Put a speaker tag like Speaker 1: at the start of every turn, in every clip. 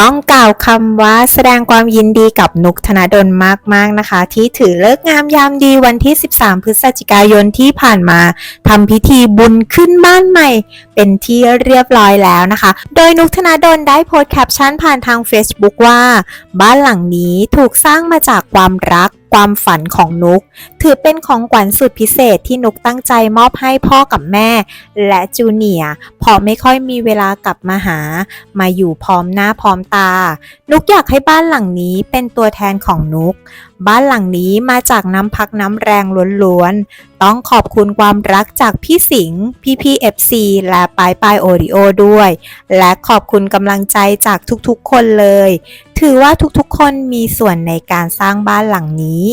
Speaker 1: ต้องกล่าวคำว่าแสดงความยินดีกับนุกธนดลมากๆนะคะ ที่ถือเลิกงามยามดีวันที่ 13 พฤศจิกายนที่ผ่านมาทำพิธีบุญขึ้นบ้านใหม่ เป็นที่เรียบร้อยแล้วนะคะ โดยนุกธนดลได้โพสต์แคปชั่นผ่านทาง Facebook ว่า บ้านหลังนี้ถูกสร้างมาจากความรัก ความฝันของนุก ถือเป็นของขวัญสุดพิเศษที่นุกตั้งใจมอบให้พ่อกับแม่ และจูเนียพอไม่ค่อยมีเวลากลับมาหา มาอยู่พร้อมหน้าพร้อมตา นุกอยากให้บ้านหลังนี้เป็นตัวแทนของนุก บ้านหลังนี้มาจากน้ำพักน้ำแรงล้วนๆ ต้องขอบคุณความรักจากพี่สิงห์พี่พี่เอฟซีและปายปายโอริโอด้วย และขอบคุณกำลังใจจากทุกๆคนเลย ถือว่าทุกๆ คนมีส่วนในการสร้างบ้านหลังนี้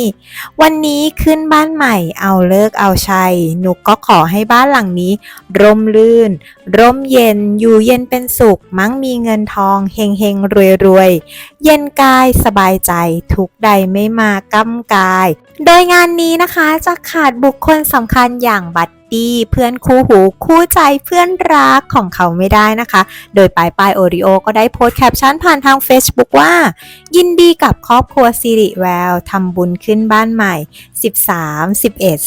Speaker 1: วันนี้ขึ้นบ้านใหม่เอาเลิกเอาชัย หนุกก็ขอให้บ้านหลังนี้ ร่มรื่น ร่มเย็น อยู่เย็นเป็นสุข มั่งมีเงินทอง เฮงเฮงรวยรวยเย็นกายสบายใจ ทุกใดไม่มาก้ำกาย โดยงานนี้นะคะจะขาดบุคคลสำคัญอย่างบัด ดี้เพื่อนคู่หูคู่ใจเพื่อนรักของเขาไม่ได้นะคะ โดยปลายปลายโอริโอก็ได้โพสต์แคปชั่นผ่านทาง Facebook ว่า ยินดีกับครอบครัวสิริแววทำบุญขึ้นบ้านใหม่ 13 11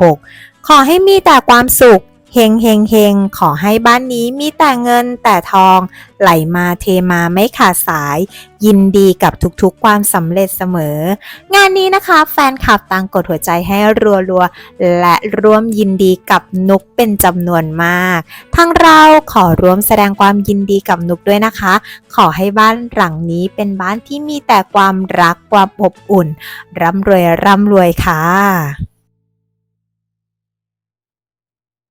Speaker 1: 2566 ขอให้มีแต่ความสุข เฮงเฮงเฮงขอให้บ้านนี้มีแต่เงินแต่ทอง ไหลมาเทมาไม่ขาดสาย ยินดีกับทุกๆความสำเร็จเสมอ งานนี้นะคะ แฟนคลับต่างกดหัวใจให้รัวๆ และร่วมยินดีกับนุกเป็นจำนวนมาก ทั้งเราขอร่วมแสดงความยินดีกับนุกด้วยนะคะ ขอให้บ้านหลังนี้เป็นบ้านที่มีแต่ความรักความอบอุ่น ร่ำรวยร่ำรวยค่ะ